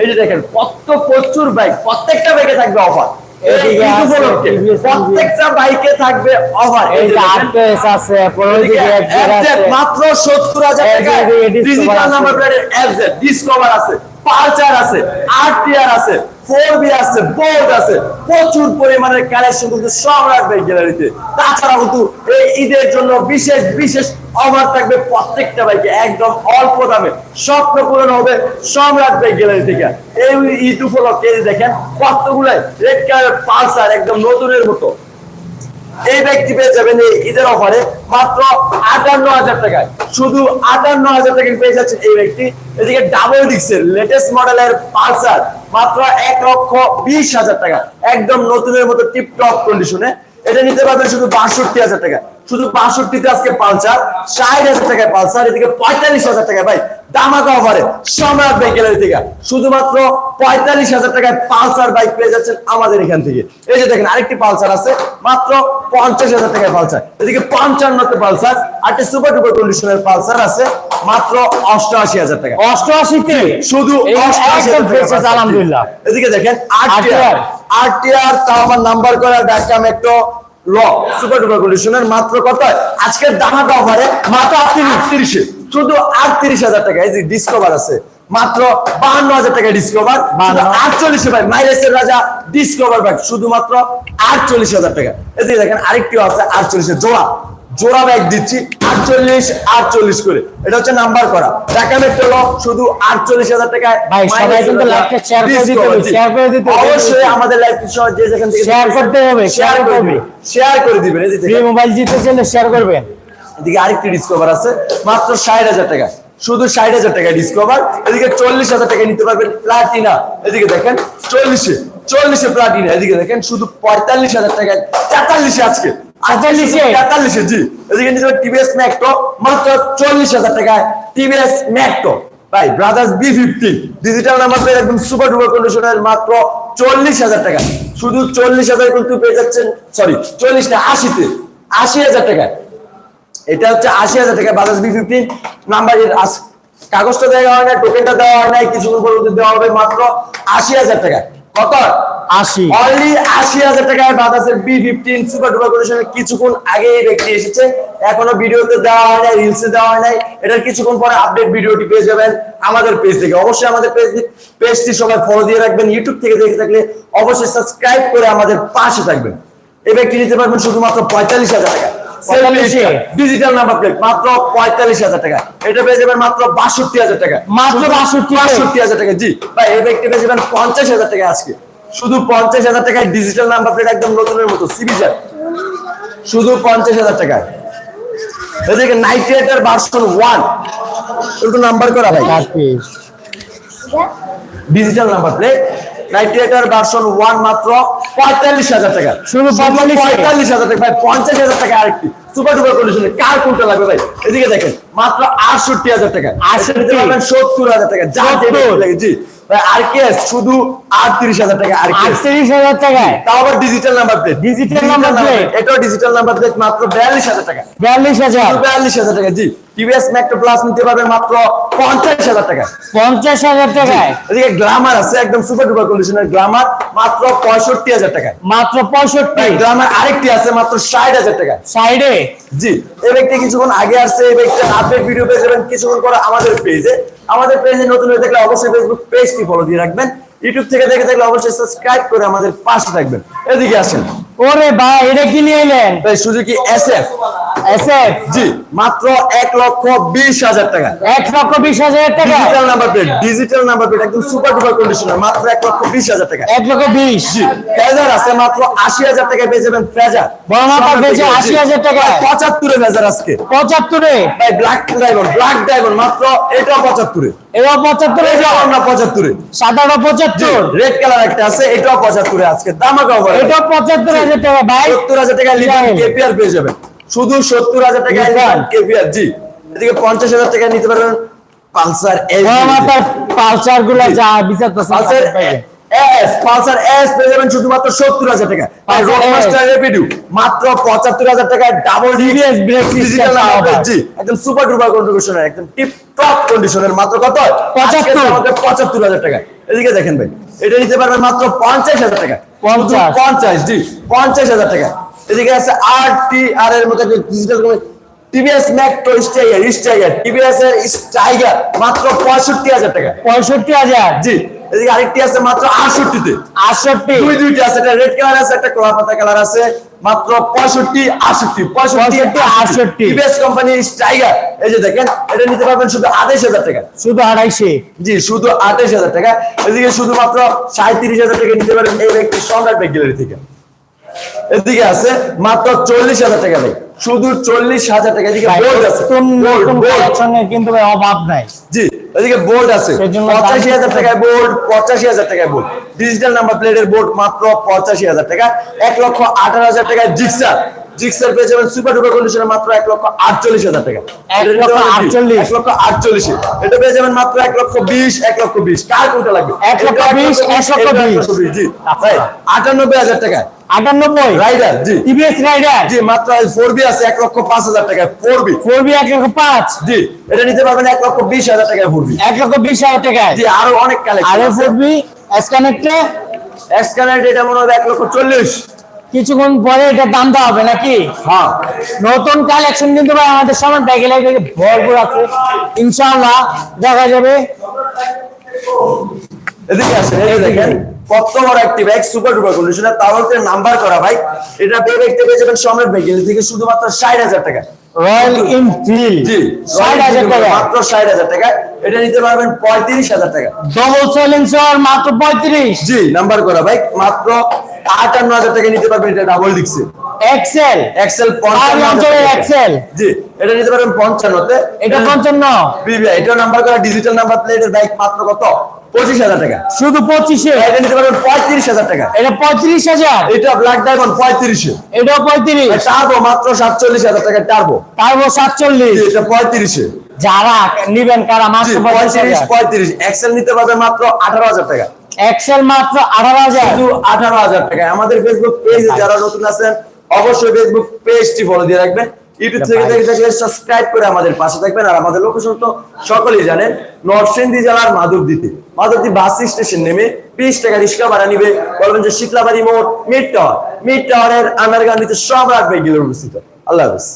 এই যে দেখেন কত প্রচুর বাইক প্রত্যেকটা বাইকে থাকবে অফার প্রত্যেকটা বাইকে থাকবে অফার এই যে আরপিএস আছে মাত্র সত্তর হাজার টাকা ডিজিটাল নাম্বার প্লেটের ডিসকভার আছে। পালচার আছে আছে আছে বোল্ট আছে, প্রচুর পরিমাণের কালেকশন কিন্তু সব রাখবে গ্যালারিতে তাছাড়া কিন্তু এই ঈদের জন্য বিশেষ বিশেষ অফার থাকবে প্রত্যেকটা বাইকে একদম অল্প দামে। স্বপ্ন পূরণ হবে রাখবে গ্যালারি থেকে। এই ঈদ উপলক্ষে দেখেন কতগুলাই রেড কালার পালসার একদম নতুনের মতো। এই ব্যক্তি পেয়ে যাবেন এই ঈদের অফারে মাত্র আটান্ন হাজার টাকায়। শুধু আটান্ন হাজার টাকা পেয়ে যাচ্ছেন এই ব্যক্তি। এদিকে ডাবল ডিক্সের লেটেস্ট মডেলের পালসার মাত্র এক লক্ষ বিশ হাজার টাকা। একদম নতুনের মতো টিপটপ কন্ডিশনে এটা নিতে পারবেন শুধু বাষট্টি হাজার টাকা শুধু বাষট্টিতে আজকে পালসার ষাট হাজার টাকায় পালসার এদিকে পঁয়তাল্লিশ হাজার টাকা ভাই দামাকা অফারে সম্রাট বাইক গ্যালারি থেকে। শুধুমাত্র পঁয়তাল্লিশ হাজার টাকায় পালসার বাইক পেয়ে যাচ্ছেন আমাদের এখান থেকে। এই যে দেখেন আরেকটি পালসার আছে মাত্র পঞ্চাশ হাজার টাকায় পালসার। এদিকে পঞ্চান্নতে পালসার আরেকটি সুপার ডুপার কন্ডিশনের পালসার আছে মাত্র অষ্টআশি হাজার টাকা অষ্টআশিতে শুধু। আলহামদুলিল্লাহ। এদিকে দেখেন আরটিআর আরটিআর তাও আমার নাম্বার করা ঢাকা মেট্রো ল সুপার ডুপার কন্ডিশনের মাত্র কত? আজকের দামাটা অফারে মাত্র আটত্রিশে শুধু আটত্রিশ হাজার টাকা এই যে ডিসকভার আছে। মাত্র বাহান্ন হাজার টাকা ডিসকভার আটচল্লিশে ভাই মাইলেজের রাজা ডিসকভার ব্যাগ শুধুমাত্র আটচল্লিশ হাজার টাকা। দেখেন আরেকটিও আছে আটচল্লিশে জোড়া। জোড়া ব্যাগ দিচ্ছি আটচল্লিশ আটচল্লিশ করে। এটা হচ্ছে নাম্বার করা। ঢাকা মেট্রো ল শুধু আটচল্লিশ হাজার টাকায় হবে। অবশ্যই আমাদের লাইভ যে যেখান থেকে Share করতে হবে, শেয়ার করে করবে। দিবেন শেয়ার করে মোবাইল জিতে চাইলে শেয়ার করবেন। এদিকে আরেকটি ডিসকভার আছে মাত্র ষাট হাজার টাকা। শুধু ষাট হাজার টাকা ডিসকভার এদিকে চল্লিশ হাজার টাকা নিতে পারবেন প্লাটিনা এদিকে দেখেন চল্লিশে চল্লিশে প্লাটিনা এদিকে দেখেন শুধু পঁয়তাল্লিশ হাজার টাকা তেতাল্লিশে আজকে। 43 এ? চল্লিশ হাজার টিভিএস ভাই ব্রাদার্স বি ফিফটি ডিজিটাল একদম সুপার ডুপার মাত্র চল্লিশ হাজার টাকা। শুধু চল্লিশ হাজার কিন্তু পেয়ে যাচ্ছেন সরি না আশিতে। আশি হাজার এটা হচ্ছে আশি হাজার টাকা বি কাগজটা দেওয়া হয় না টোকেনটা দেওয়া হয় নাই কিছু দেওয়া হবে মাত্র আশি হাজার টাকা। কত? আশি। অনলি আশি হাজার টাকায় বাজাজের বি ফিফটিন সুপার ডুপার কন্ডিশনের কিছুক্ষণ আগে এই ব্যক্তি এসেছে। এখনও ভিডিওতে দেওয়া হয় নাই রিলসে দেওয়া হয় নাই। এটার কিছুক্ষণ পরে আপডেট ভিডিওটি পেয়ে যাবেন আমাদের পেজ থেকে। অবশ্যই আমাদের পেজ পেজটি সবাই ফলো দিয়ে রাখবেন। ইউটিউব থেকে দেখে থাকলে অবশ্যই সাবস্ক্রাইব করে আমাদের পাশে থাকবেন। এই ব্যক্তি নিতে পারবেন শুধুমাত্র পঁয়তাল্লিশ হাজার টাকা। ডিজিটাল নাম্বার প্লেট মাত্র পঁয়তাল্লিশ হাজার টাকা। এটা পেয়ে যাবেন মাত্র বাষট্টি হাজার টাকা। মাত্র 62 তে? বাষট্টি হাজার টাকা জি। ভাই এই ব্যক্তি পেয়ে যাবেন পঞ্চাশ হাজার টাকা আজকে। শুধু পঞ্চাশ হাজার টাকায় ডিজিটাল নাম্বার প্লেট একদম নতুনের মতো সিবিজার শুধু পঞ্চাশ হাজার টাকায়। এদিকে নাইনটি এইটের ভার্সন ওয়ান একটু নাম্বার করা ভাই। ডিজিটাল নাম্বার প্লেট নাইনটি এইটের ভার্সন ওয়ান মাত্র পঁয়তাল্লিশ হাজার টাকা। শুধু পঁয়তাল্লিশ হাজার। টাকা। ভাই পঞ্চাশ হাজার টাকা আরেকটি। সুপার ডুপার কন্ডিশনে কার কোনটা লাগবে ভাই? এদিকে দেখেন মাত্র আটষট্টি হাজার টাকা। 68 সত্তর হাজার টাকা। যা লাগে জি। আর কে শুধু আটত্রিশ হাজার টাকা আর আটত্রিশ হাজার টাকায়? তাও আবার digital number plate Digital number plate। এটাও ডিজিটাল নাম্বার প্লেট মাত্র বিয়াল্লিশ হাজার টাকা। বিয়াল্লিশ হাজার? বিয়াল্লিশ হাজার টাকা জি। টিভিএস ম্যাক্টো প্লাস নিতে পারবেন মাত্র পঞ্চাশ হাজার টাকা। পঞ্চাশ হাজার টাকায়? এদিকে গ্লামার আছে একদম সুপার ডুপার কন্ডিশনের গ্লামার মাত্র পঁয়ষট্টি হাজার টাকা। মাত্র পঁয়ষট্টি? গ্লামার আরেকটি আছে মাত্র ষাট হাজার টাকা। সাইডে জি। এই ব্যক্তি কিছুক্ষণ আগে আসছে এই ব্যক্তি আপডেট ভিডিও পেয়ে যাবেন কিছুক্ষণ পরে আমাদের পেজে আমাদের পেজে নতুন হয়ে থাকলে অবশ্যই ফেসবুক পেজটি ফলো দিয়ে রাখবেন। ইউটিউব থেকে দেখে থাকলে অবশ্যই সাবস্ক্রাইব করে আমাদের পাশে থাকবেন। এদিকে আসেন। ওরে ভাই এটা কি নিয়ে এলেন? ভাই Suzuki S F SF G. মাত্র এক লক্ষ বিশ হাজার টাকা। এক লক্ষ বিশ হাজার টাকা? Digital number plate digital number plate একদম সুপার ডুপার কন্ডিশনার মাত্র এক লক্ষ বিশ হাজার টাকা। এক লক্ষ বিশ? জি। ফেজার আছে মাত্র আশি হাজার টাকায় পেয়ে যাবেন ফেজার বড় মাপা পেয়েছে 80,000 টাকায়। পঁচাত্তরে ফেজার আজকে। পঁচাত্তরে? ভাই ব্ল্যাক ডায়মন্ড ব্ল্যাক ডায়মন্ড মাত্র এটাও পঁচাত্তরে। এবার পঁচাত্তরে? এটাও আমরা পঁচাত্তরে। সাতারো পঁচাত্তর? রেড কালার একটা আছে এটাও পঁচাত্তরে আজকে। দামাকা অফার এটা পঁচাত্তর হাজার টাকা ভাই। হাজার টাকা Design। কেপিআর পেয়ে যাবেন। শুধু সত্তর হাজার টাকা। জি। এদিকে পঞ্চাশ হাজার টাকা নিতে পারবেন পালসার মাপার পালসারগুলা যা বিচার পালসার এস পালসার এস পেয়ে যাবেন শুধুমাত্র সত্তর হাজার টাকা। আর রোডমাস্টার রেপিডিউ মাত্র পঁচাত্তর হাজার টাকায় ডাবল ডিজিটাল জি। একদম সুপার ডুপার একদম টিপ টপ কন্ডিশনের মাত্র কত? 75 আজকে আমাদের পঁচাত্তর হাজার টাকা। এদিকে দেখেন ভাই এটা নিতে পারবেন মাত্র পঞ্চাশ হাজার টাকা। পঞ্চাশ জি পঞ্চাশ হাজার টাকা। এদিকে আছে আর টি আর এর মধ্যে ডিজিটাল টিভিএস ম্যাক্টো টিভিএস এর মাত্র পঁয়ষট্টি হাজার টাকা। পঁয়ষট্টি হাজার? জি এদিকে আরেকটি আছে মাত্র আটষট্টিতে। আটষট্টি? দুই দুইটা আছে একটা রেড কালার আছে একটা কলা পাতা কালার আছে মাত্র পঁয়ষট্টি আটষট্টি পঁয়ষট্টি 65, আটষট্টি। টিভিএস কোম্পানির স্টাইগার এই যে দেখেন এটা নিতে পারবেন শুধু আঠাইশ হাজার টাকা। শুধু আড়াইশে? জি শুধু আঠাইশ হাজার টাকা। এদিকে শুধুমাত্র সাঁত্রিশ হাজার টাকা নিতে পারেন এই ব্যক্তি সম্রাট ব্যাগ গ্যালারি থেকে। এদিকে আছে মাত্র চল্লিশ হাজার টাকা ভাই। শুধু চল্লিশ হাজার টাকা। এদিকে বোর্ড আছে। কিন্তু অভাব নাই। জি এদিকে বোর্ড আছে। পঁচাশি হাজার টাকায় বোর্ড পঁচাশি হাজার টাকায় বোর্ড ডিজিটাল নাম্বার প্লেটের বোর্ড মাত্র পঁচাশি হাজার টাকা। এক লক্ষ আঠারো হাজার টাকায় জিক্সার জিক্সার পেয়ে যাবেন সুপার ডুপার কন্ডিশনে মাত্র এক লক্ষ আটচল্লিশ হাজার টাকা। এক লক্ষ আটচল্লিশ। এক লক্ষ আটচল্লিশে। এটা পেয়ে যাবেন মাত্র এক লক্ষ বিশ এক লক্ষ বিশ। কার কোনটা লাগবে? এক লক্ষ বিশ, এক লক্ষ বিশ। জি। ভাই আটানব্বই হাজার টাকায়। আটানব্বই। Rider G. TVS rider G মাত্র ফোর বি আছে এক লক্ষ পাঁচ হাজার টাকায় ফোর বি ফোর বি এক লক্ষ পাঁচ। জি এটা নিতে পারবেন এক লক্ষ বিশ হাজার টাকায় ফোর বি এক লক্ষ বিশ হাজার টাকায়। জি আরও অনেক আর ফোর বি এটা মনে হবে এক লক্ষ চল্লিশ। কিছুক্ষণ পরে এটার দাম দেওয়া হবে নাকি? হ্যাঁ। নতুন কালেকশন কিন্তু ভাই আমাদের সামনে ব্যাগেলে থেকে ভরপুর আছে। ইনশাআল্লাহ দেখা যাবে। এদিকে আসেন এই দেখেন। কত বড় একটি ব্যাগ সুপার ডুপার কন্ডিশনার তার উপরে নাম্বার করা ভাই। এটা পে দেখতে পেয়ে যাবেন সম্রাট ব্যাগ থেকে শুধুমাত্র ষাট হাজার টাকা। রয়্যাল ইনফিল্ড জি ষাট হাজার টাকা। মাত্র ষাট হাজার টাকা। এটা নিতে পারবেন পঁয়ত্রিশ হাজার টাকা। ডবল সাইলেন্সার মাত্র পঁয়ত্রিশ। জি নাম্বার করা ভাই মাত্র আটান্ন হাজার টাকা নিতে পারবেন এটা ডাবল ডিক্সে এক্সেল এক্সেল এক্সেল জি এটা নিতে পারবেন পঞ্চান্নতে। এটা পঞ্চান্ন। এটা নাম্বার করা ডিজিটাল নাম্বার প্লেটের বাইক মাত্র কত? পঁচিশ হাজার টাকা। শুধু পঁচিশে? এটা নিতে পারবেন পঁয়ত্রিশ হাজার টাকা। এটা পঁয়ত্রিশ হাজার? এটা ব্ল্যাক ডায়মন্ড পঁয়ত্রিশে। এটাও পঁয়ত্রিশ? টার্বো মাত্র সাতচল্লিশ হাজার টাকা টার্বো তারপর সাতচল্লিশ? এটা পঁয়ত্রিশে। যারা নিবেন কারা? মাত্র পঁয়ত্রিশ এক্সেল নিতে পারবেন মাত্র আঠারো হাজার টাকা। এক্সেল মাত্র আঠারো হাজার? আঠারো হাজার টাকা আমাদের ফেসবুক পেজে যারা নতুন আছেন অবশ্যই ফেসবুক পেজটি ফলো দিয়ে রাখবেন। ইউটিউব থেকে দেখে থাকলে সাবস্ক্রাইব করে আমাদের পাশে থাকবেন। আর আমাদের লোকেশন তো সকলেই জানেন নরসিংদী জেলার মাধবদীতে। মাধবদী বাস স্টেশন নেমে বিশ টাকা রিক্সা ভাড়া নিবে। বলবেন যে শিকলাবাড়ি মোড় মিড টাওয়ার মিড টাওয়ারের আন্ডারগ্রাউন্ড নিচে সব রাখবে গেলে অবস্থিত। আল্লাহ হাফিজ।